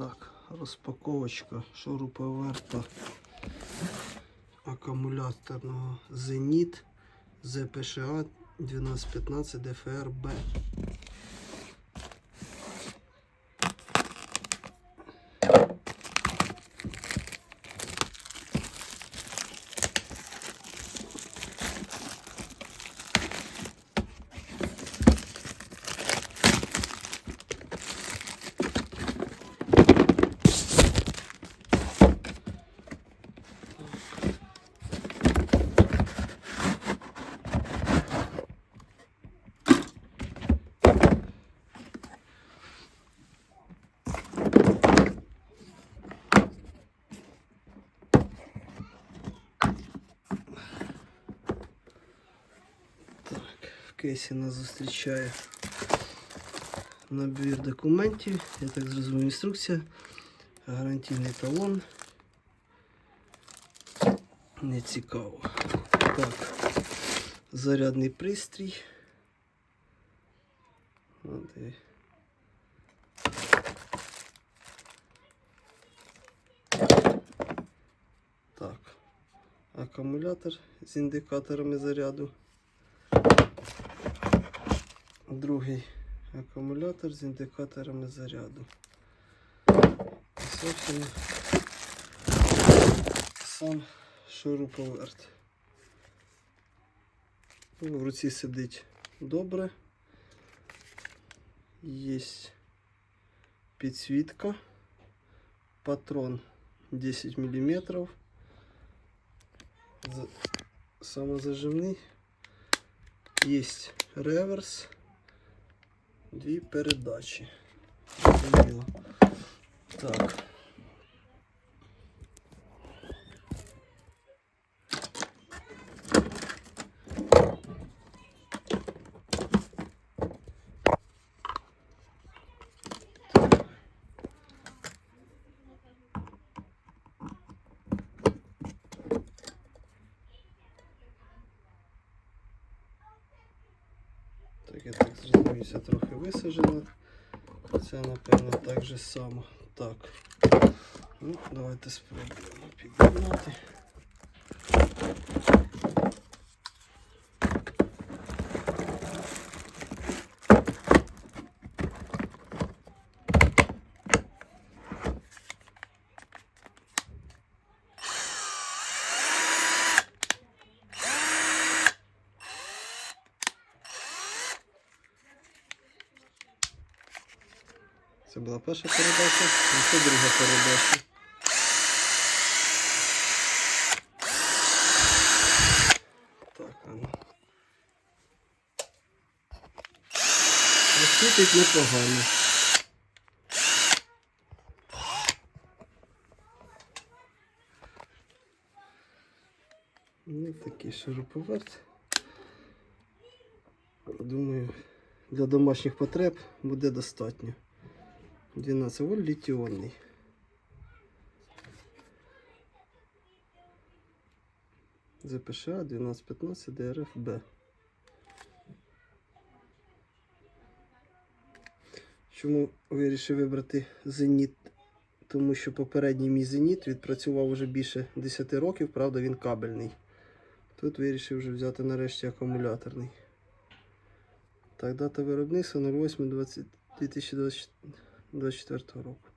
Так, розпаковочка шуруповерта акумуляторного Зеніт ЗПША 1215 ДФРБ. Так, в кейсі нас зустрічає набір документів. Я так зрозумів, інструкція. Гарантійний талон. Не цікаво. Так, зарядний пристрій. От Так, акумулятор з індикаторами заряду. Другий акумулятор з індикаторами заряду. І, собственно, сам шуруповерт. В руці сидить добре. Є підсвітка, патрон 10 мм. Самозажимний. Есть реверс, дві передачі. Так. Так, я трохи висаджено. Це, напевно, так же само. Так. Ну, давайте спробуємо під'єднати. Це була перша передача, це друга передача. Так, а ну. Ну, Світить непогано. Ну, такий шуруповерт. Думаю, для домашніх потреб буде достатньо. 12 вольт літіонний. ЗПШ 1215 ДРФБ. Чому вирішив вибрати зеніт? Тому що попередній мій зеніт відпрацював вже більше 10 років, правда, він кабельний. Тут вирішив вже взяти нарешті акумуляторний. Так, дата виробництва 08 20 2024 року.